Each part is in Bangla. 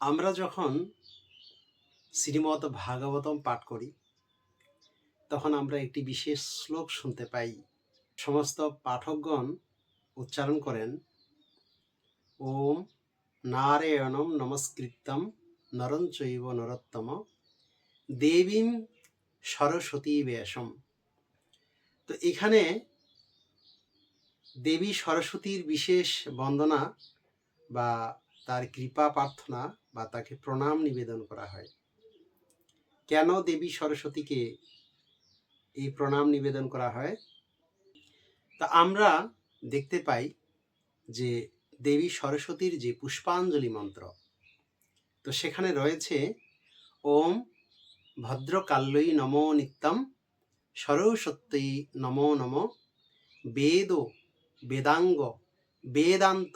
আমরা যখন শ্রীমদ ভাগবতম পাঠ করি, তখন আমরা একটি বিশেষ শ্লোক শুনতে পাই। সমস্ত পাঠকগণ উচ্চারণ করেন, ওম নারায়ণম নমস্কৃতম নরং চৈব নরোত্তম দেবীম সরস্বতী ব্যাসম তো এখানে দেবী সরস্বতীর বিশেষ বন্দনা বা তার কৃপা প্রার্থনা বা তাকে প্রণাম নিবেদন করা হয়। কেন দেবী সরস্বতীকে এই প্রণাম নিবেদন করা হয়? তা আমরা দেখতে পাই যে দেবী সরস্বতীর যে পুষ্পাঞ্জলি মন্ত্র, তো সেখানে রয়েছে, ওম ভদ্রকাল্যই নমো নিত্যম সরস্বতী নমো নম বেদ বেদাঙ্গ বেদান্ত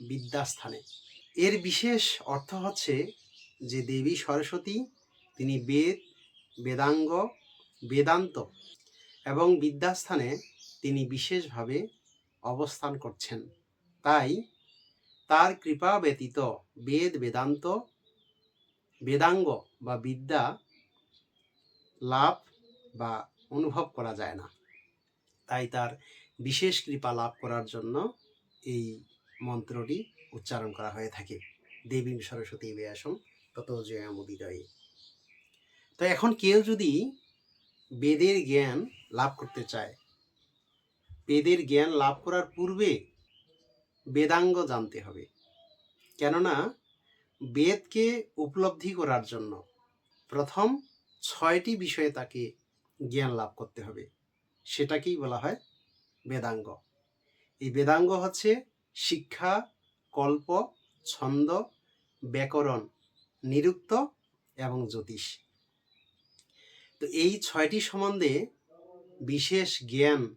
বিদ্যাস্থানে। এর বিশেষ অর্থ হচ্ছে যে দেবী সরস্বতী, তিনি বেদ, বেদাঙ্গ, বেদান্ত এবং বিদ্যাস্থানে তিনি বিশেষভাবে অবস্থান করছেন। তাই তার কৃপা ব্যতীত বেদ, বেদান্ত, বেদাঙ্গ বা বিদ্যা লাভ বা অনুভব করা যায় না। তাই তার বিশেষ কৃপা লাভ করার জন্য এই মন্ত্রটি উচ্চারণ করা হয়ে থাকে। দেবী সরস্বতী ব্যাসম তত জয়ামুদিরয়ে তো এখন কেউ যদি বেদের জ্ঞান লাভ করতে চায়, বেদের জ্ঞান লাভ করার পূর্বে বেদাঙ্গ জানতে হবে। কেননা, বেদকে উপলব্ধি করার জন্য প্রথম ছয়টি বিষয়ে তাকে জ্ঞান লাভ করতে হবে। সেটাকেই বলা হয় বেদাঙ্গ। এই বেদাঙ্গ হচ্ছে শিক্ষা কল্প, ছন্দ, ব্যাকরণ, নিরুক্ত এবং জ্যোতিষ। তো এই ছয়টি সম্বন্ধে বিশেষ জ্ঞান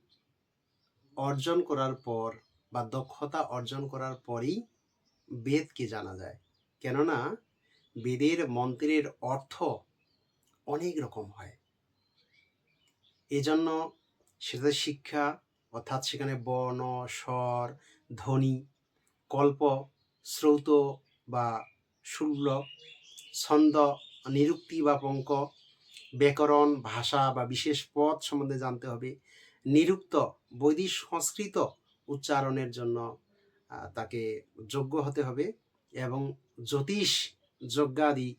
অর্জন করার পর বা দক্ষতা অর্জন করার পরই বেদকে জানা যায়? কেননা বেদের মন্ত্রের অর্থ অনেক রকম হয়। এজন্য সেটা শিক্ষা, অর্থাৎ সেখানে বর্ণ, স্বর, ধ্বনি কল্প শ্রৌত বা শুল্ল ছন্দ, নিরুক্তি বা পঙ্ক, ব্যাকরণ, ভাষা বা বিশেষ পদ সম্বন্ধে জানতে হবে। নিরুক্ত, বৈদিক সংস্কৃত উচ্চারণের জন্য তাকে যোগ্য হতে হবে এবং জ্যোতিষ যজ্ঞাদি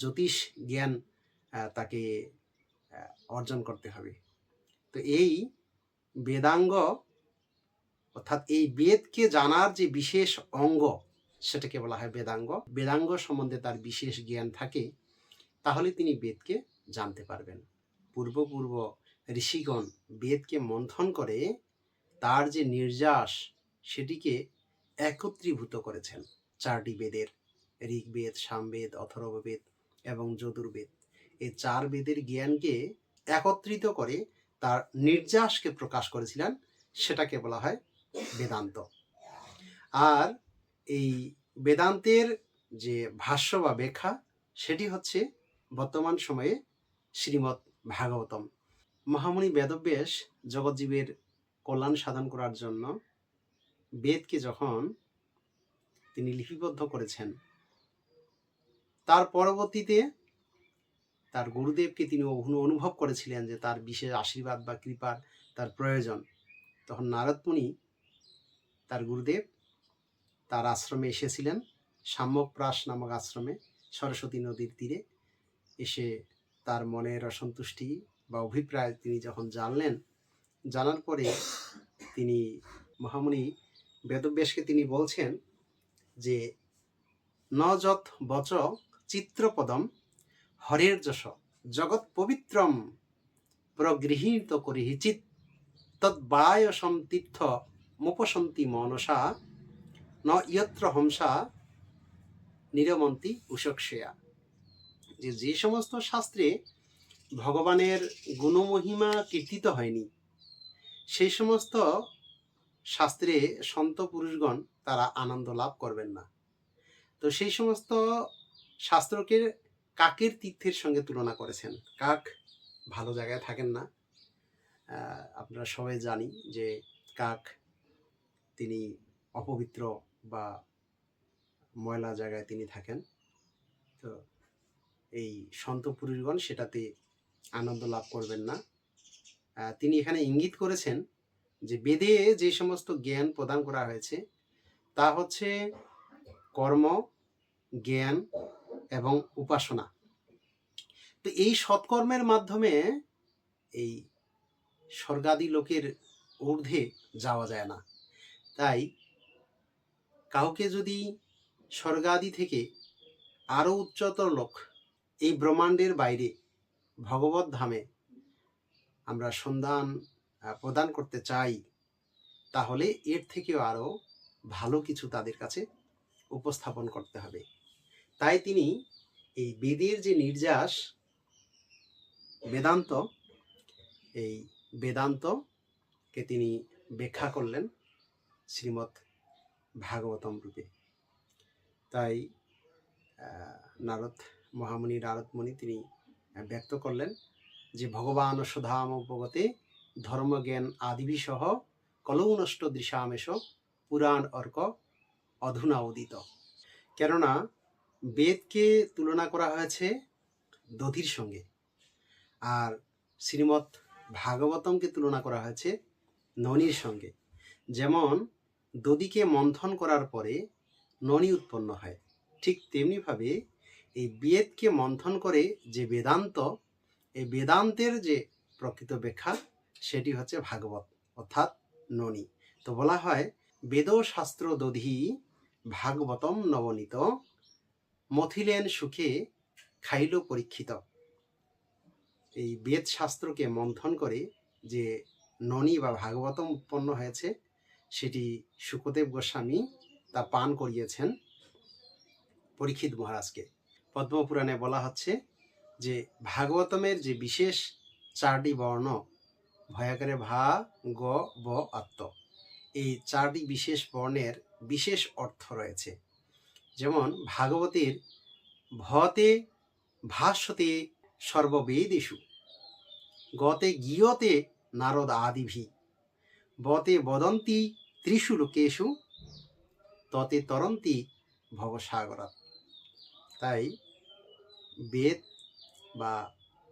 জ্যোতিষ জ্ঞান তাকে অর্জন করতে হবে। তো এই বেদাঙ্গ অর্থাৎ এই বেদকে জানার যে বিশেষ অঙ্গ, সেটাকে বলা হয় বেদাঙ্গ। বেদাঙ্গ সম্বন্ধে তার বিশেষ জ্ঞান থাকে, তাহলে তিনি বেদকে জানতে পারবেন। পূর্ব পূর্ব ঋষিগণ বেদকে মন্থন করে তার যে নির্যাস, সেটিকে একত্রীভূত করেছেন। চারটি বেদের, ঋগ্বেদ, সামবেদ, অথর্ববেদ এবং যদুর্বেদ। এই চার বেদের জ্ঞানকে একত্রিত করে তার নির্যাসকে প্রকাশ করেছিলেন, সেটাকে বলা হয় বেদান্ত। আর এই বেদান্তের যে ভাষ্য বা ব্যাখ্যা, সেটি হচ্ছে বর্তমান সময়ে শ্রীমৎ ভাগবতম। মহামণি বেদব্যাস জগৎজীবের কল্যাণ সাধন করার জন্য বেদকে যখন তিনি লিপিবদ্ধ করেছেন, তার পরবর্তীতে তার গুরুদেবকে তিনি অনুভব করেছিলেন যে তার বিশেষ আশীর্বাদ বা কৃপার তার প্রয়োজন। তখন নারদমুনি তার গুরুদেব। তার আশ্রমে এসেছিলেন। সাম্যপ্রাস নামক আশ্রমে, সরস্বতী নদীর তীরে। এসে তার মনের অসন্তুষ্টি বা অভিপ্রায় তিনি যখন জানলেন, জানার পরে তিনি মহামুনি বেদব্যাসকে তিনি বলছেন যে ন যত বচ চিত্রপদম হরের যশ জগৎ পবিত্রম প্রগৃহীত করিহি চিত তদ্বায়সম তীর্থ মুপসন্তি মনসা, ন ইয়ত্র হংসা, নিরমন্তি উষক্ষেয়া যে যে সমস্ত শাস্ত্রে ভগবানের গুণমহিমা কীর্তিত হয়নি, সেই সমস্ত শাস্ত্রে সন্ত পুরুষগণ তারা আনন্দ লাভ করবেন না। তো সেই সমস্ত শাস্ত্রকে কাকের তীর্থের সঙ্গে তুলনা করেছেন? কাক ভালো জায়গায় থাকেন না। আপনারা সবাই জানি যে কাক তিনি অপবিত্র বা ময়লা জায়গায় তিনি থাকেন। তো এই সন্ত পুরুষগণ সেটাতে আনন্দ লাভ করবেন না। তিনি এখানে ইঙ্গিত করেছেন যে বেদে যে সমস্ত জ্ঞান প্রদান করা হয়েছে, তা হচ্ছে কর্ম, জ্ঞান এবং উপাসনা। তো এই সৎকর্মের মাধ্যমে এই স্বর্গাদি লোকের ঊর্ধ্বে যাওয়া যায় না। তাই কাউকে যদি স্বর্গাদি থেকে আরও উচ্চতর লোক এই ব্রহ্মাণ্ডের বাইরে ভগবত ধামে আমরা সন্ধান প্রদান করতে চাই, তাহলে এর থেকেও আরও ভালো কিছু তাদের কাছে উপস্থাপন করতে হবে। তাই তিনি এই বেদের যে নির্যাস, বেদান্ত, এই বেদান্তকে তিনি ব্যাখ্যা করলেন। শ্রীমৎ ভাগবতম রূপে। তাই নারদ মহামুনি নারদমণি তিনি ব্যক্ত করলেন যে, ভগবান সুধাম উপগতে ধর্মজ্ঞান আদিবিসহ কলৌ নষ্ট দৃশামেশ পুরাণ অর্ক অধুনা উদিত। কেননা, বেদকে তুলনা করা হয়েছে দধির সঙ্গে, আর শ্রীমৎ ভাগবতমকে তুলনা করা হয়েছে ননির সঙ্গে। যেমন দধিকে মন্থন করার পরে ননি উৎপন্ন হয়। ঠিক তেমনিভাবে এই বেদকে মন্থন করে যে বেদান্ত, এই বেদান্তের যে প্রকৃত ব্যাখ্যা, সেটি হচ্ছে ভাগবত, অর্থাৎ ননি। তো বলা হয় বেদ শাস্ত্র দধি ভাগবতম নবনীত, মথিলেন সুখে খাইল পরীক্ষিত। এই বেদ শাস্ত্রকে মন্থন করে যে ননি বা ভাগবতম উৎপন্ন হয়েছে সেটি সুখদেব গোস্বামী তা পান করিয়েছেন পরীক্ষিত মহারাজকে। পদ্মপুরাণে বলা হচ্ছে যে, ভাগবতমের যে বিশেষ চারটি বর্ণ, ভয়াকারে ভা, গ, ব, আত্ম, এই চারটি বিশেষ বর্ণের বিশেষ অর্থ রয়েছে। যেমন, ভাগবতের ভতে ভাষ্যতে সর্ববেদেশু গতে গিয়তে নারদ আদিভি বতে বদন্তি ত্রিষু লোকেশু ততে তরন্তি ভবসাগরাত তাই বেদ বা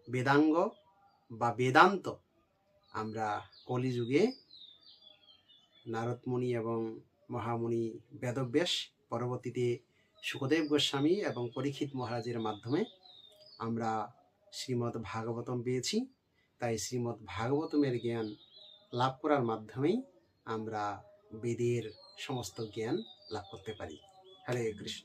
বেদাঙ্গ বা বেদান্ত আমরা কলিযুগে নারদমণি এবং মহামুনি বেদব্যাস পরবর্তীতে সুখদেব গোস্বামী এবং পরীক্ষিত মহারাজের মাধ্যমে আমরা শ্রীমদ্ ভাগবতম পেয়েছি। তাই শ্রীমদ্ ভাগবতমের জ্ঞান লাভ করার মাধ্যমেই আমরা বেদের সমস্ত জ্ঞান লাভ করতে পারি। হরে কৃষ্ণ।